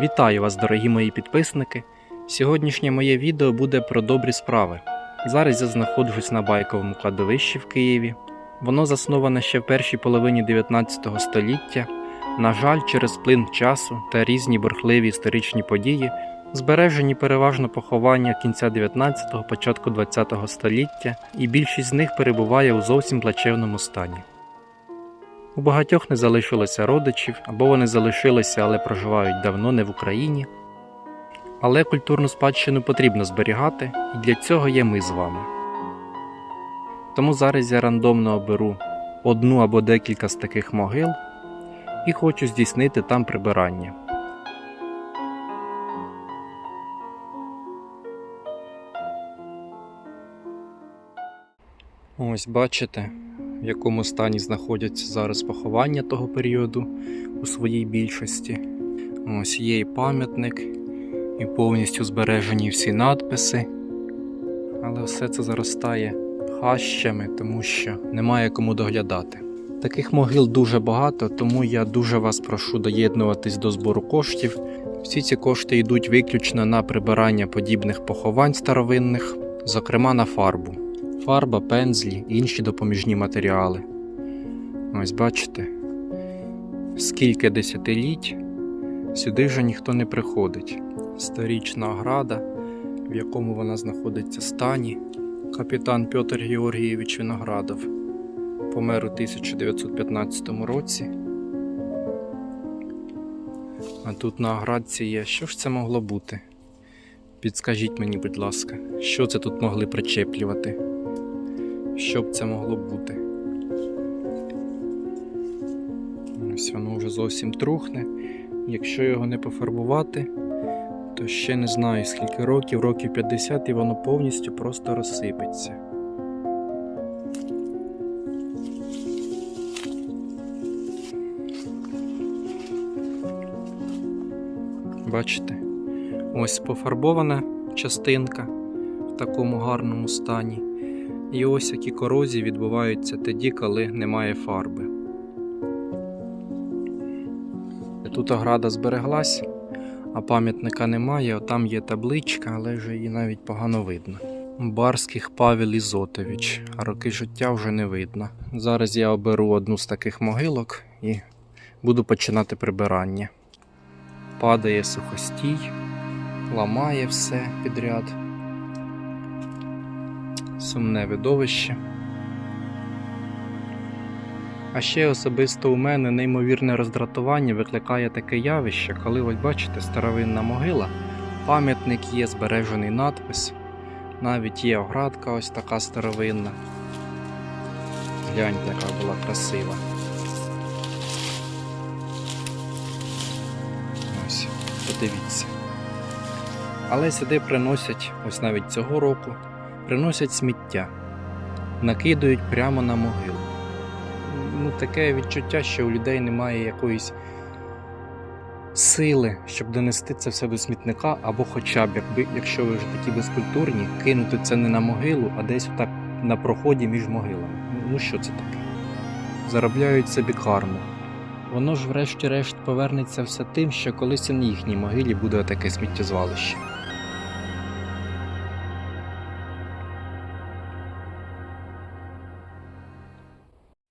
Вітаю вас, дорогі мої підписники. Сьогоднішнє моє відео буде про добрі справи. Зараз я знаходжусь на байковому кладовищі в Києві. Воно засноване ще в першій половині 19 століття. На жаль, через плин часу та різні бурхливі історичні події збережені переважно поховання кінця 19-го, початку 20-го століття, і більшість з них перебуває у зовсім плачевному стані. У багатьох не залишилося родичів, або вони залишилися, але проживають давно не в Україні. Але культурну спадщину потрібно зберігати, і для цього є ми з вами. Тому зараз я рандомно оберу одну або декілька з таких могил і хочу здійснити там прибирання. Ось бачите, в якому стані знаходяться зараз поховання того періоду у своїй більшості. Ось є і пам'ятник, і повністю збережені всі надписи. Але все це заростає хащами, тому що немає кому доглядати. Таких могил дуже багато, тому я дуже вас прошу доєднуватись до збору коштів. Всі ці кошти йдуть виключно на прибирання подібних поховань старовинних, зокрема на фарбу. Фарба, пензлі і інші допоміжні матеріали. Ось бачите, скільки десятиліть сюди вже ніхто не приходить. Сторічна ограда, в якому вона знаходиться стані. Капітан Петр Георгійович Виноградов помер у 1915 році. А тут на оградці є. Що ж це могло бути? Підскажіть мені, будь ласка, що це тут могли причеплювати? Що б це могло бути? Ось воно вже зовсім трухне. Якщо його не пофарбувати, то ще не знаю скільки років, років 50 і воно повністю просто розсипеться. Бачите? Ось пофарбована частинка в такому гарному стані. І ось які корозії відбуваються тоді, коли немає фарби. Тут ограда збереглась, а пам'ятника немає, там є табличка, але вже її навіть погано видно. Барських Павел Ізотович, а роки життя вже не видно. Зараз я оберу одну з таких могилок і буду починати прибирання. Падає сухостій, ламає все підряд. Сумне видовище. А ще особисто у мене неймовірне роздратування викликає таке явище, коли ось бачите старовинна могила, пам'ятник є, збережений надпис, навіть є оградка ось така старовинна. Гляньте, яка була красива. Ось, подивіться. Але сюди приносять, ось навіть цього року, приносять сміття, накидають прямо на могилу ну, таке відчуття, що у людей немає якоїсь сили, щоб донести це все до смітника, або хоча б, якби, якщо ви вже такі безкультурні, кинути це не на могилу, а десь так на проході між могилами. Ну що це таке? Заробляють собі карму. Воно ж, врешті-решт, повернеться все тим, що колись і на їхній могилі буде таке сміттєзвалище.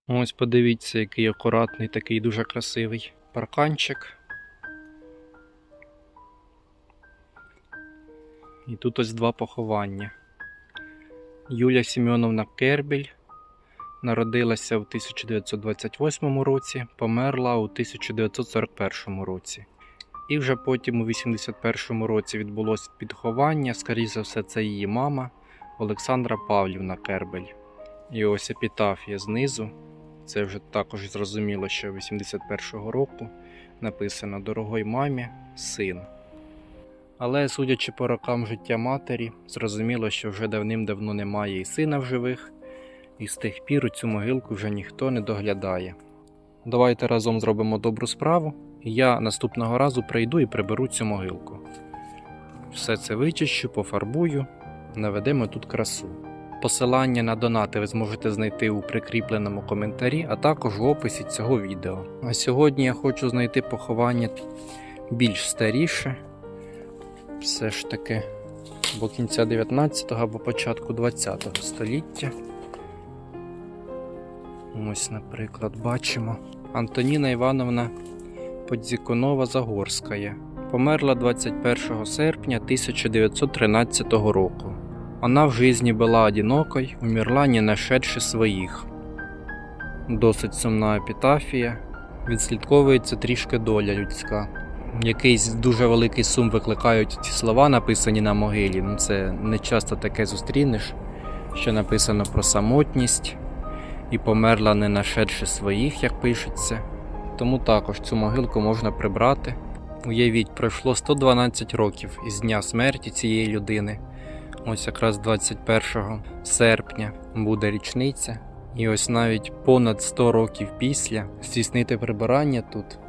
Ось подивіться, який акуратний, такий дуже красивий парканчик. І тут ось два поховання. Юля Сімеоновна Кербіль народилася в 1928 році, померла у 1941 році. І вже потім у 81 році відбулось підховання, скоріше за все, це її мама Олександра Павлівна Кербель. І ось епітафія знизу. Це вже також зрозуміло, що 81-го року написано Дорогой мамі, син. Але, судячи по рокам життя матері, зрозуміло, що вже давним-давно немає і сина в живих, і з тих пір у цю могилку вже ніхто не доглядає. Давайте разом зробимо добру справу, і я наступного разу прийду і приберу цю могилку. Все це вичищу, пофарбую, наведемо тут красу. Посилання на донати ви зможете знайти у прикріпленому коментарі, а також в описі цього відео. А сьогодні я хочу знайти поховання більш старіше. Все ж таки або кінця 19-го, або початку 20-го століття. Ось, наприклад, бачимо Антоніна Івановна Подзіконова Загорська. Померла 21 серпня 1913 року. Она в жизни была одинокой, умерла не нашедши своїх. Досить сумна епітафія. Відслідковується трішки доля людська. Якийсь дуже великий сум викликають ці слова, написані на могилі. Ну, це не часто таке зустрінеш, що написано про самотність і померла не нашедши своїх, як пишеться. Тому також цю могилку можна прибрати. Уявіть, пройшло 112 років із дня смерті цієї людини. Ось якраз 21 серпня буде річниця. І ось навіть понад 100 років після здійснити прибирання тут.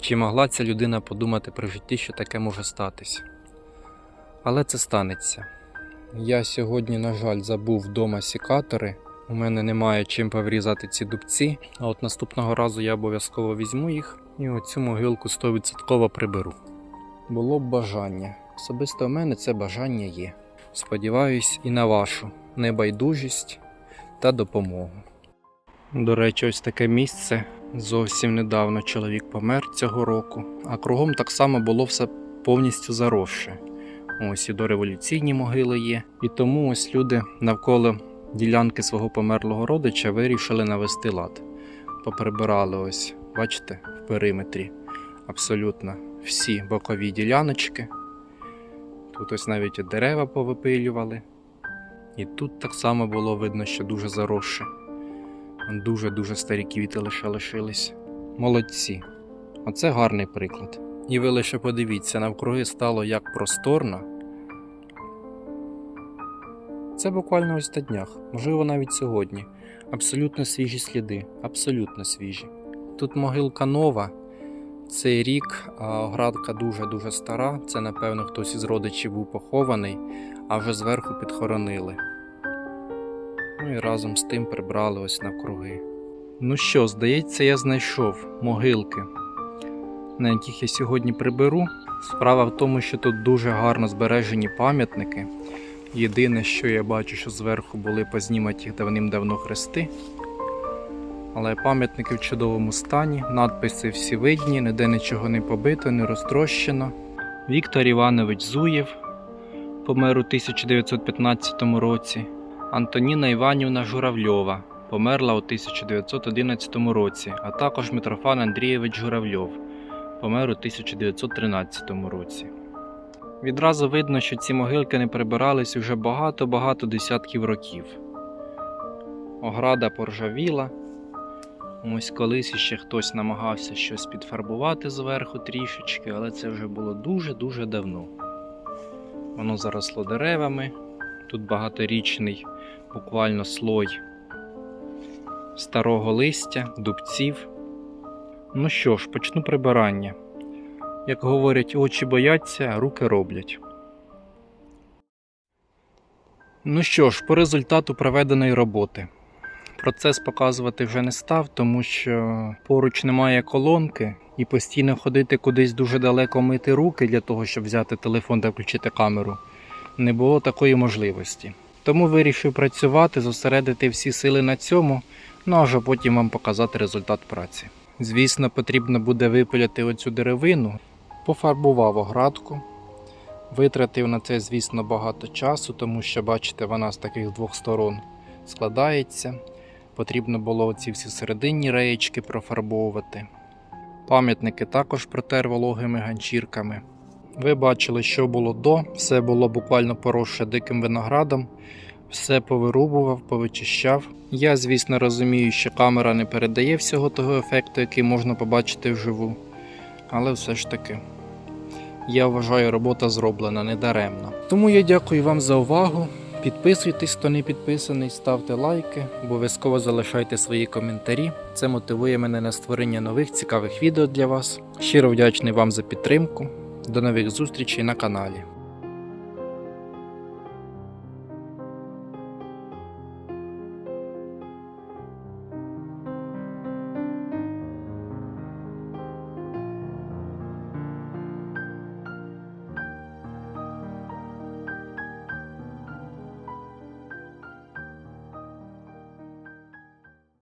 Чи могла ця людина подумати при житті, що таке може статись? Але це станеться. Я сьогодні, на жаль, забув вдома сікатори. У мене немає чим поврізати ці дубці, а от наступного разу я обов'язково візьму їх і оцю могилку 100% приберу. Було б бажання. Особисто в мене це бажання є. Сподіваюсь, і на вашу небайдужість та допомогу. До речі, ось таке місце. Зовсім недавно чоловік помер цього року, а кругом так само було все повністю заросше. Ось і дореволюційні могили є. І тому ось люди навколо ділянки свого померлого родича вирішили навести лад. Поприбирали ось, бачите, в периметрі абсолютно всі бокові діляночки. Тут ось навіть дерева повипилювали. І тут так само було видно, що дуже заросше. Дуже-дуже старі квіти лише лишились. Молодці. Оце гарний приклад. І ви лише подивіться, навкруги стало як просторно. Це буквально ось на днях, можливо, навіть сьогодні. Абсолютно свіжі сліди, абсолютно свіжі. Тут могилка нова. Цей рік оградка дуже-дуже стара. Це, напевно, хтось із родичів був похований, а вже зверху підхоронили. Ну і разом з тим прибрали ось навкруги. Ну що, здається, я знайшов могилки, на яких я сьогодні приберу. Справа в тому, що тут дуже гарно збережені пам'ятники. Єдине, що я бачу, що зверху були позніматі давним-давно хрести. Але пам'ятники в чудовому стані, надписи всі видні, ніде нічого не побито, не розтрощено. Віктор Іванович Зуєв помер у 1915 році. Антоніна Іванівна Журавльова померла у 1911 році, а також Митрофан Андрійович Журавльов помер у 1913 році. Відразу видно, що ці могилки не прибирались уже багато-багато десятків років. Ограда поржавіла. Ось колись іще хтось намагався щось підфарбувати зверху трішечки, але це вже було дуже-дуже давно. Воно заросло деревами. Тут багаторічний буквально слой старого листя, дубців. Ну що ж, почну прибирання. Як говорять, очі бояться, руки роблять. Ну що ж, по результату проведеної роботи. Процес показувати вже не став, тому що поруч немає колонки, і постійно ходити кудись дуже далеко мити руки для того, щоб взяти телефон та включити камеру, не було такої можливості. Тому вирішив працювати, зосередити всі сили на цьому, ну а вже потім вам показати результат праці. Звісно, потрібно буде випиляти оцю деревину, пофарбував оградку. Витратив на це, звісно, багато часу, тому що, бачите, вона з таких двох сторон складається. Потрібно було ці всі серединні реєчки профарбовувати. Пам'ятники також протер вологими ганчірками. Ви бачили, що було до, все було буквально поросше диким виноградом, все повирубував, повичищав. Я, звісно, розумію, що камера не передає всього того ефекту, який можна побачити вживу. Але все ж таки, я вважаю, робота зроблена недаремно. Тому я дякую вам за увагу. Підписуйтесь, хто не підписаний, ставте лайки, обов'язково залишайте свої коментарі. Це мотивує мене на створення нових цікавих відео для вас. Щиро вдячний вам за підтримку. До нових зустрічей на каналі.